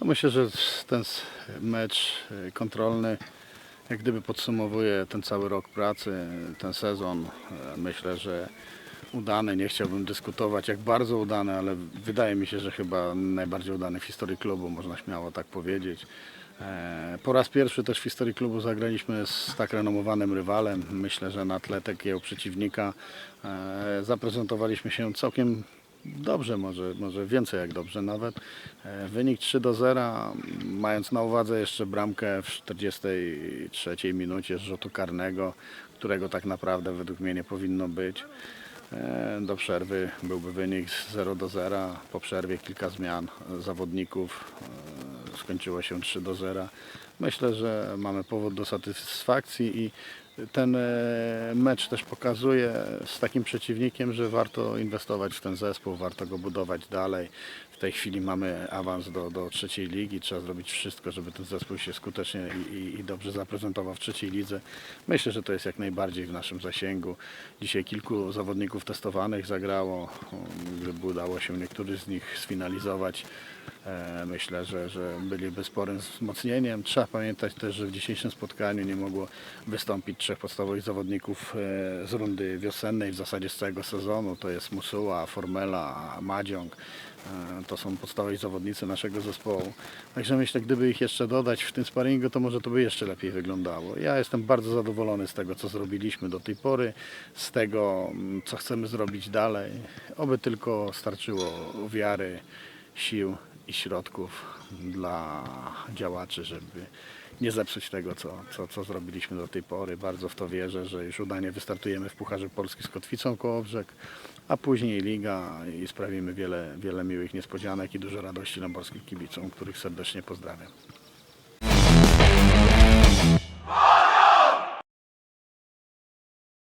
No myślę, że ten mecz e, kontrolny jak gdyby podsumowuje ten cały rok pracy, ten sezon. E, Myślę, że udany, nie chciałbym dyskutować jak bardzo udany, ale wydaje mi się, że chyba najbardziej udany w historii klubu, można śmiało tak powiedzieć. E, Po raz pierwszy też w historii klubu zagraliśmy z tak renomowanym rywalem. Myślę, że na tle takiego przeciwnika e, zaprezentowaliśmy się całkiem dobrze, może, może więcej jak dobrze nawet. E, Wynik 3 do 0, mając na uwadze jeszcze bramkę w 43 minucie z rzutu karnego, którego tak naprawdę według mnie nie powinno być. E, Do przerwy byłby wynik 0 do 0. Po przerwie kilka zmian zawodników. e, Skończyło się 3 do 0. Myślę, że mamy powód do satysfakcji i ten e, mecz też pokazuje z takim przeciwnikiem, że warto inwestować w ten zespół, warto go budować dalej. W tej chwili mamy awans do, do trzeciej ligi, trzeba zrobić wszystko, żeby ten zespół się skutecznie i, i, dobrze zaprezentował w trzeciej lidze. Myślę, że to jest jak najbardziej w naszym zasięgu. Dzisiaj kilku zawodników testowanych zagrało, gdyby udało się niektórych z nich sfinalizować. E, Myślę, że, że byliby sporym wzmocnieniem. Trzeba pamiętać też, że w dzisiejszym spotkaniu nie mogło wystąpić trzech podstawowych zawodników e, z rundy wiosennej, w zasadzie z całego sezonu. To jest Musuła, Formela, Madziąg. E, To są podstawowi zawodnicy naszego zespołu. Także myślę, gdyby ich jeszcze dodać w tym sparingu, to może to by jeszcze lepiej wyglądało. Ja jestem bardzo zadowolony z tego, co zrobiliśmy do tej pory, z tego, mm, co chcemy zrobić dalej. Oby tylko starczyło wiary, sił i środków dla działaczy, żeby nie zepsuć tego, co, co, co zrobiliśmy do tej pory. Bardzo w to wierzę, że już udanie wystartujemy w Pucharze Polski z Kotwicą Kołobrzeg, a później Liga i sprawimy wiele, wiele miłych niespodzianek i dużo radości na morskim kibicom, których serdecznie pozdrawiam.